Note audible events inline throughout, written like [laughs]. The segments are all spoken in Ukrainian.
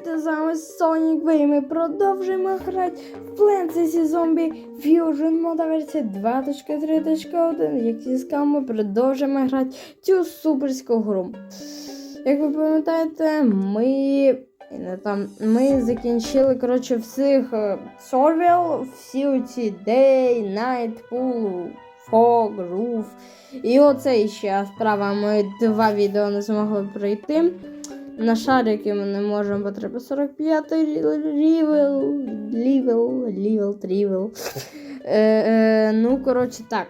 привіт! З вами V і ми продовжуємо грати в Plants vs. Zombie Fusion мода версія 2.3.1. Як і сказав, ми продовжуємо грати цю суперську гру. Як ви пам'ятаєте, ми. Там, ми закінчили коротше, всіх е, Survival, всі оці Day, Night, Pool, Fog, Roof. І оце ще справа. Ми два відео не змогли пройти. На шарики ми не можемо, бо треба 45 рівел, рівел, рівел. Е, е, ну, коротше, так.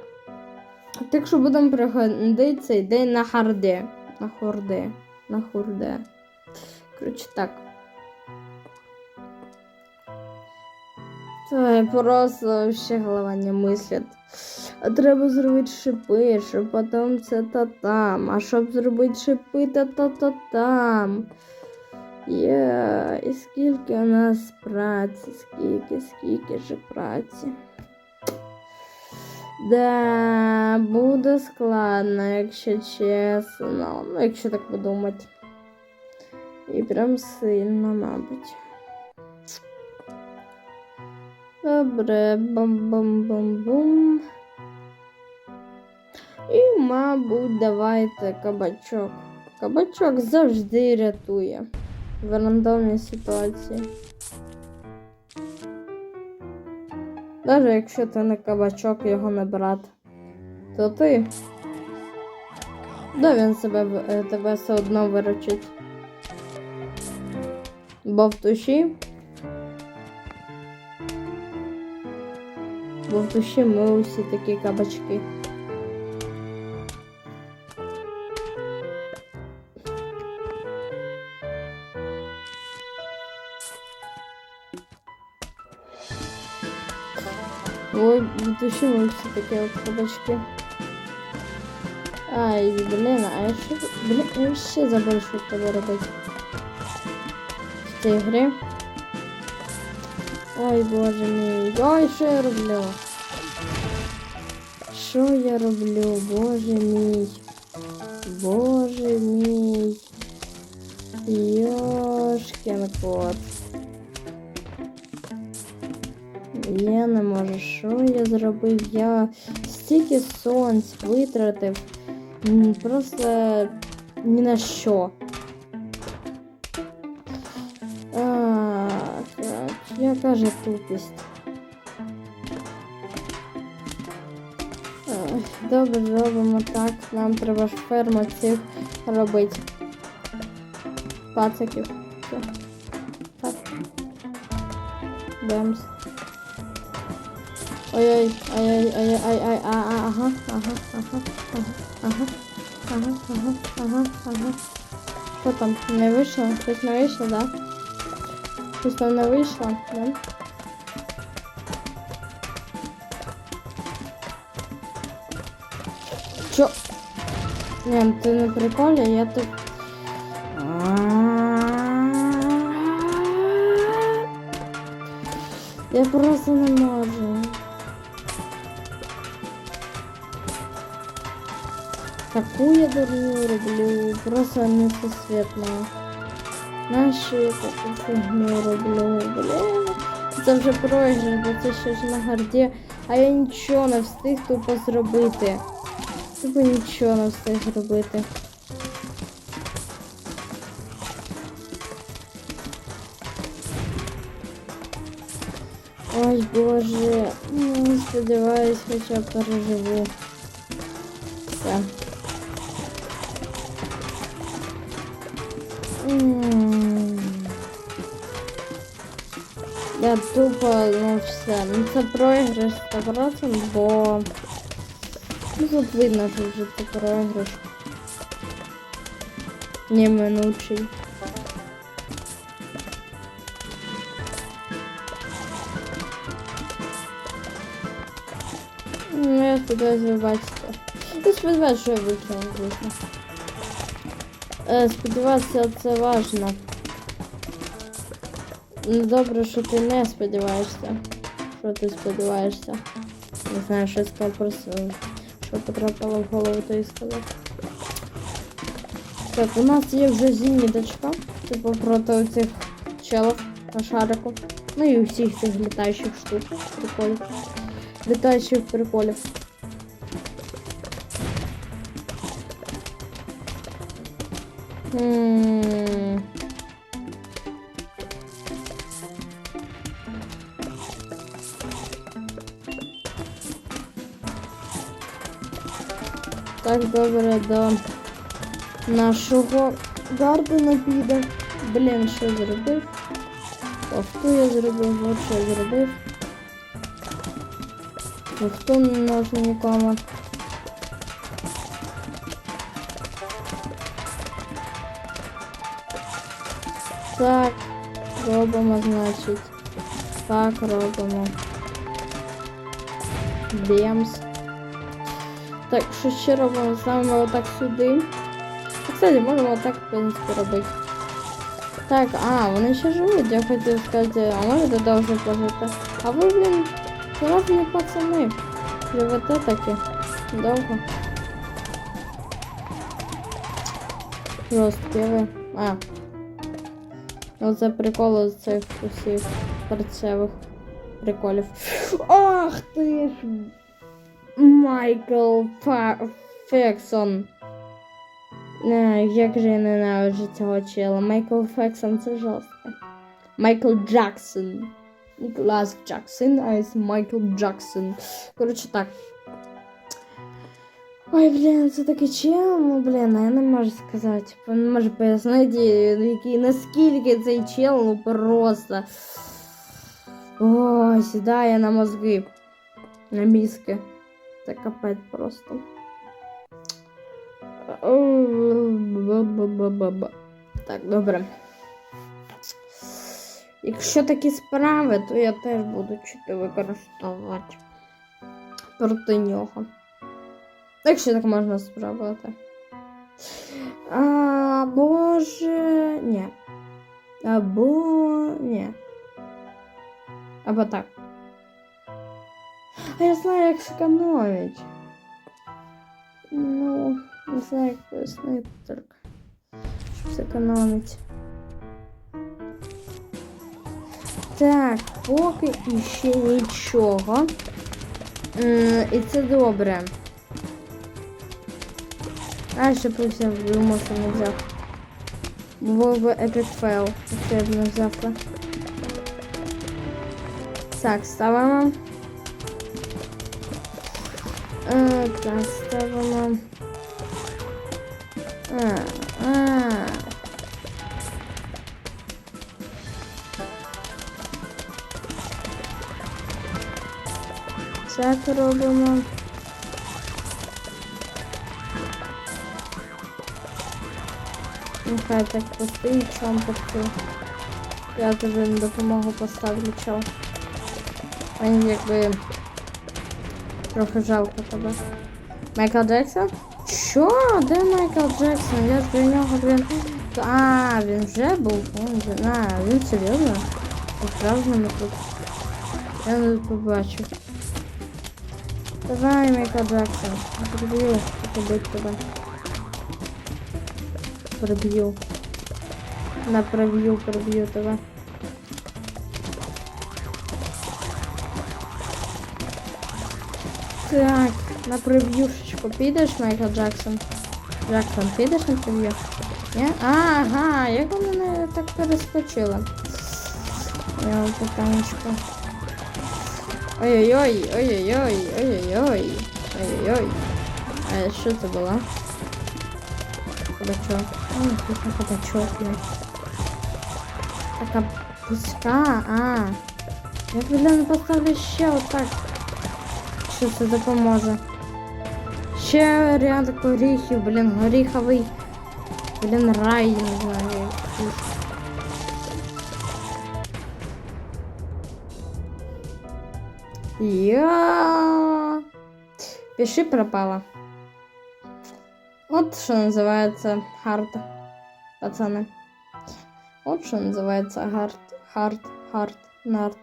Так що будемо приходити цей день на харде. На хорде. На хорде. Коротше, так. Це просто ще голова не мислить. А треба зробити шипи, щоб потім це та там. А щоб зробити шипи, та та та там. Є, і скільки у нас праці, скільки, скільки же праці. Да, буде складно, якщо чесно. Ну, якщо так подумати. І прям сильно, мабуть. Добре, бам-бам-бам-бум. І, мабуть, давайте кабачок. Кабачок завжди рятує в рандомній ситуації. Навіть якщо ти не кабачок його не брати, то ти. Да він себе е, тебе все одно виручить. Бо в душі. Бо в душі ми усі такі кабачки. Ой, в душі ми всі такі от кабачки. Ай, блін, а я ще, блін, я ще забув, що треба робити. В цій грі. Ой, боже мій. Я роблю? Що я роблю? Боже мій. Боже мій. Йошкін кот. Я не можу, що я зробив? Я стільки сонць витратив. м, Просто ні на що. А, так, яка же тупість. Добре, робимо так. Нам треба ферму цих робити. Пациків. Все. Так. Бемс. Ой-ой, ой-ой, ой-ой, ой, ой, а, а, ага, ага, ага, ага, ага, ага, ага, ага, ага. Що там? Не вийшло? Щось не вийшло, да? Щось там не вийшло, да? Чо? Ні, ти не приколі, я тут... Я просто не можу. Таку я дурню роблю, просто несусвітно. Нашу я таку фігню роблю, блін. Це вже проіграш, бо це ще ж на гарді, а я нічого не встиг тупо зробити. Тупо нічого не встиг зробити. Ой, боже, ну, сподіваюсь, хоча б переживу. Все. М. Я тупо, ну все, ну це проіграш 100%, бо ну тут видно, що вже це проіграш. Неминучий. Ну, я сподіваюсь, ви бачите. Я сподіваюся, що я витягну, звісно. Е, сподіватися, це важно. Ну, добре, що ти не сподіваєшся. Що ти сподіваєшся? Не знаю, що сказав просто, що потрапило в голову, то і сказав. Так, у нас є вже зімні дочка. Типу проти цих челов на шарику. Ну і усіх цих літаючих штук, приколів. Літаючих приколів. М. Так, добре, до нашого Гардена піде. Блін, що зробив? Офту я зробив, от що я зробив. Офту не можна нікому. Так, робимо, значить. Так робимо. Бемс. Так, що ще робимо? Ставимо отак сюди. А, Кстати, можемо отак, в принципі, робити. Так, а, вони ще живуть, я хотів сказати, а можете довше пожити. А ви, блін, серйозні пацани. Живете таки. Довго. Жорсткі ви. А. Оце прикол з цих усіх перцевих приколів. Ах ти ж! Майкл Фа... Фексон. Не, як же я ненавиджу цього чела. Майкл Фексон це жорстко. Майкл Джексон. Клас Джексон, а це Майкл Джексон. Коротше так. Ой, блін, це такий чел, ну блін, я не можу сказати. Не можу пояснити, який, наскільки цей чел, ну просто. Ой, сідає на мозги. На мізки. Це капець просто. Так, добре. Якщо такі справи, то я теж буду чути використовувати проти нього. Якщо так можна спробувати. Або ж ні. Або ні. Або так. А я знаю, як зекономить. Ну, не знаю, як пояснити тільки. Щоб зекономити. Так, поки іще нічого. І це добре. А, ще взяв, думав, що не взяв. Був би epic fail, якщо я б не взяв. Так, ставимо. Ставимо. А, а. Так робимо. Нехай так постоїть чом поки. Я тобі допомогу поставлю чел. Мені якби трохи жалко тебе. Майкл Джексон? Що? Де Майкл Джексон? Я ж до нього, блін. А, він вже був. Він вже... А, він серйозно? По-справжньому тут. Я не побачив. Давай, Майкл Джексон. Приб'ю, побить тебе. Приб'ю. На проб'ю, проб'ю тебе. На прев'юшечку підеш, Майкл Джексон? Джексон, підеш на прев'ю? Ні? Ага, як мене так перескочили? Я вам питанечко. Ой-ой-ой, ой-ой-ой, ой-ой-ой, ой-ой-ой. А що це було? Кабачок. Ой, якийсь кабачок, блядь. Така пуска, а. Я, блін, поставлю ще отак. Що це допоможе? Ще ряд горіхів, блін, горіховий. Блін, рай, не знаю. якийсь. Я пиши пропала. От що називається хард, пацани. От що називається гард, хард, хард, нард,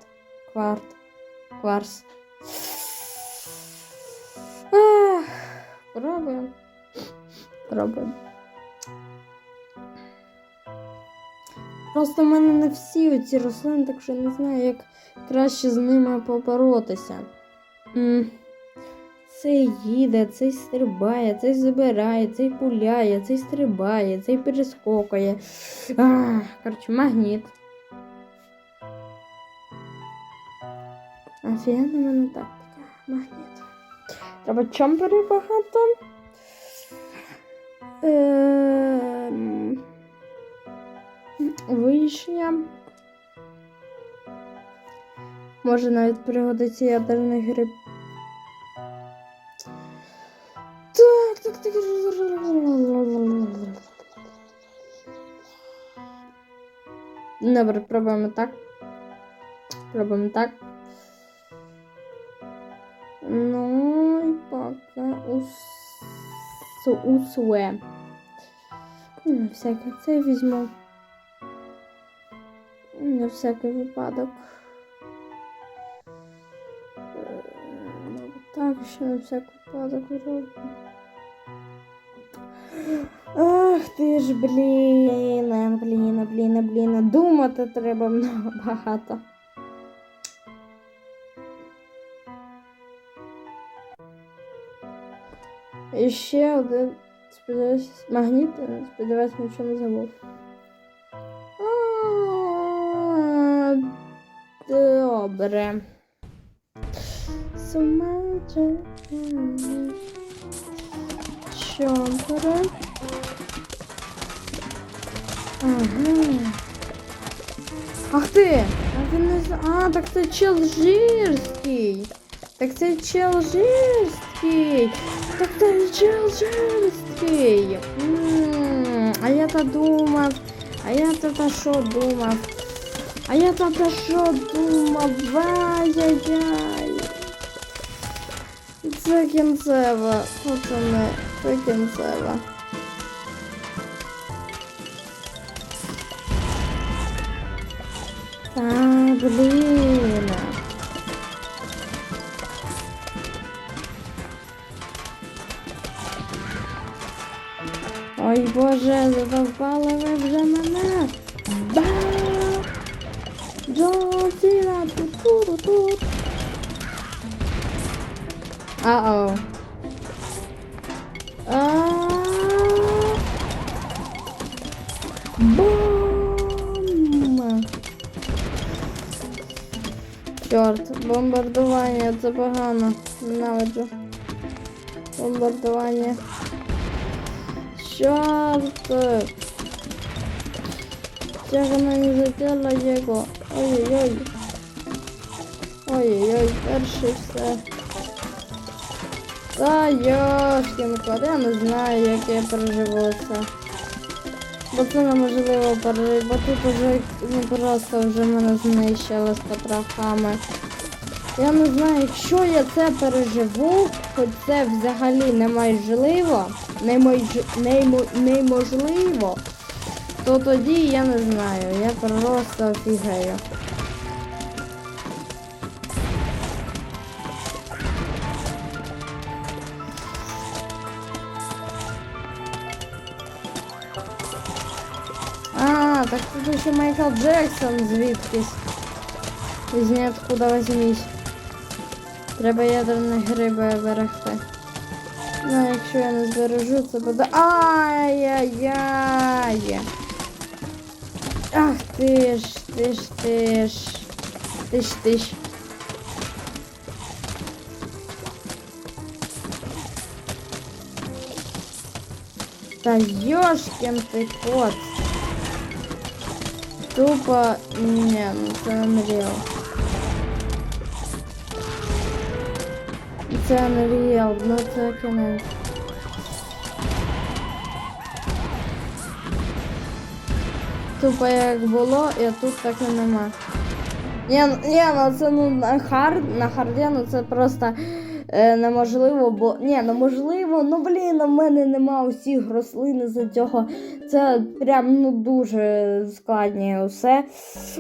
кварт, кварс. Пробуємо. Пробуємо. Просто в мене не всі ці рослини, так що я не знаю, як краще з ними поборотися. Цей їде, цей стрибає, цей забирає, цей пуляє, цей стрибає, цей перескокує. Ах, коротше, магніт. Офігенна в мене тактика. Магніт. Треба чампери багато. Ем, Вишня. Може навіть пригодиться ядерний гриб. Так, так, так. Добре, пробуємо так. Пробуємо так. Усве. Ну, всяке це візьму. На всякий випадок. Е, Так, ще на всякий випадок зроблю. Ах ти ж, блін, блін, блін, блін. Думати треба [laughs] багато. І ще один, сподіваюсь, магніт, сподіваюсь, нічого не забув. Добре. Сумаче. Чомпера. Ага. Ах ти! А він не А, так це чел жирський. Так це чел жирський. Так це чел жирський. М, А я то думав. А я то та що думав? А я то та що думав? Ай-яй-яй. Це кінцева, пацани, це кінцева. Та, блін. Ой, боже, задовбали ви вже мене. Ба! Джозіна, ту-ту-ту-ту. Uh-oh. А. Бом! Чорт, бомбардування, це погано. Ненавиджу. Бомбардування. Чорт! Чого не залетіло його? Ой-ой-ой. Ой-ой-ой, перший все. Та йошкін кот, я не знаю, як я переживу це. Бо це неможливо пережити, бо тут уже не просто вже мене знищили з потрохами. Я не знаю, якщо я це переживу, хоч це взагалі неможливо, немож... немо- неможливо, то тоді я не знаю, я просто офігею. А, так тут ще Майкл Джексон звідкись. Із ніоткуда возьмись. Треба ядерні гриби берегти. Ну, якщо я не збережу, це буде. Ай-яй-яй! Ах ти ж, ти ж, ти ж. Ти ж, ти ж. Та йошкін ти кот. Тупо. Ні, ну це Unreal. Це Unreal, ну це кінець. Тупо як було, і тут так і нема. Ні, ну- ні, ну це ну на хард, на харді, ну це просто е, неможливо, бо ні, ну можливо, ну блін, у мене нема усіх рослин за цього. Це прям ну дуже складні усе.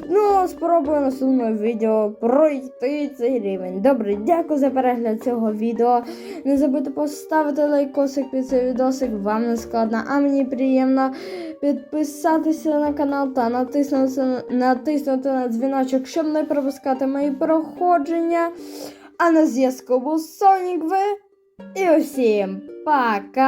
Ну, спробую в наступному відео пройти цей рівень. Добре, дякую за перегляд цього відео. Не забудьте поставити лайкосик під цей відосик, вам не складно, а мені приємно підписатися на канал та натиснути, натиснути на дзвіночок, щоб не пропускати мої проходження. А на зв'язку був Сонік Ви. І усім пока!